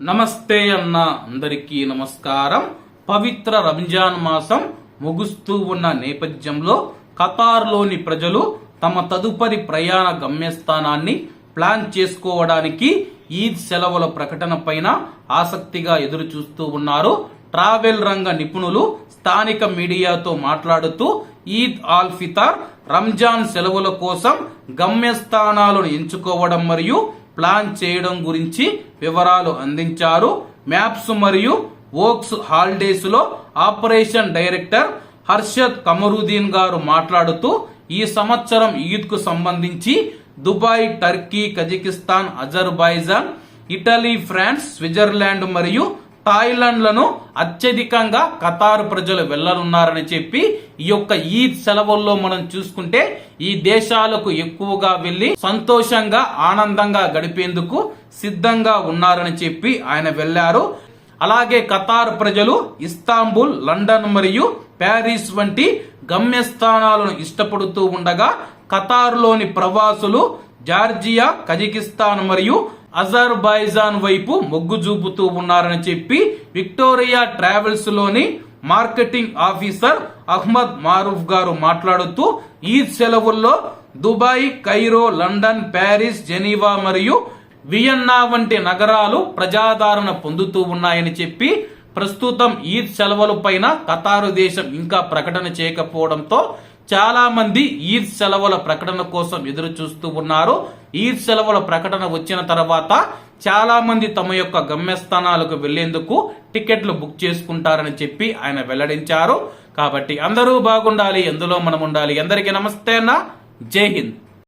నమస్తే అన్న అందరికీ నమస్కారం. పవిత్ర రంజాన్ మాసం ముగుస్తూ ఉన్న నేపథ్యంలో ఖతార్లోని ప్రజలు తమ తదుపరి ప్రయాణ గమ్యస్థానాన్ని ప్లాన్ చేసుకోవడానికి ఈద్ సెలవుల ప్రకటన పైన ఆసక్తిగా ఎదురు చూస్తూ ఉన్నారు. ట్రావెల్ రంగ నిపుణులు స్థానిక మీడియాతో మాట్లాడుతూ ఈద్ ఆల్ ఫితార్ రంజాన్ సెలవుల కోసం గమ్యస్థానాలను ఎంచుకోవడం మరియు ప్లాన్ చేయడం గురించి వివరాలు అందించారు. మ్యాప్స్ మరియు వోక్స్ హాలిడేస్లో ఆపరేషన్ డైరెక్టర్ హర్షద్ కమరుద్దీన్ గారు మాట్లాడుతూ ఈ సంవత్సరం ఈద్కు సంబంధించి Dubai Turkey Kazakhstan Azerbaijan Italy France Switzerland మరియు థాయిలాండ్లను అత్యధికంగా ఖతార్ ప్రజలు వెళ్ళనున్నారని చెప్పి ఈ యొక్క ఈద్ సెలవుల్లో మనం చూసుకుంటే ఈ దేశాలకు ఎక్కువగా వెళ్ళి సంతోషంగా ఆనందంగా గడిపేందుకు సిద్ధంగా ఉన్నారని చెప్పి ఆయన వెళ్ళారు. అలాగే ఖతార్ ప్రజలు ఇస్తాంబుల్ లండన్ మరియు ప్యారిస్ వంటి గమ్యస్థానాలను ఇష్టపడుతూ ఉండగా ఖతార్లోని ప్రవాసులు జార్జియా కజకిస్తాన్ మరియు అజర్బైజాన్ వైపు మొగ్గు చూపుతూ ఉన్నారని చెప్పి విక్టోరియా ట్రావెల్స్లోని మార్కెటింగ్ ఆఫీసర్ అహ్మద్ మారూఫ్ గారు మాట్లాడుతూ ఈద్ సెలవుల్లో Dubai Cairo London Paris Geneva మరియు వియన్నా వంటి నగరాలు ప్రజాదరణ పొందుతూ ఉన్నాయని చెప్పి ప్రస్తుతం ఈద్ సెలవుల పైన ఖతారు దేశం ఇంకా ప్రకటన చేయకపోవడంతో చాలా మంది ఈద్ సెలవుల ప్రకటన కోసం ఎదురు చూస్తూ ఉన్నారు. ఈద్ సెలవుల ప్రకటన వచ్చిన తర్వాత చాలా మంది తమ యొక్క గమ్యస్థానాలకు వెళ్ళేందుకు టికెట్లు బుక్ చేసుకుంటారని చెప్పి ఆయన వెల్లడించారు. కాబట్టి అందరూ బాగుండాలి ఎందులో మనం ఉండాలి? అందరికీ నమస్తే అన్న. జై హింద్.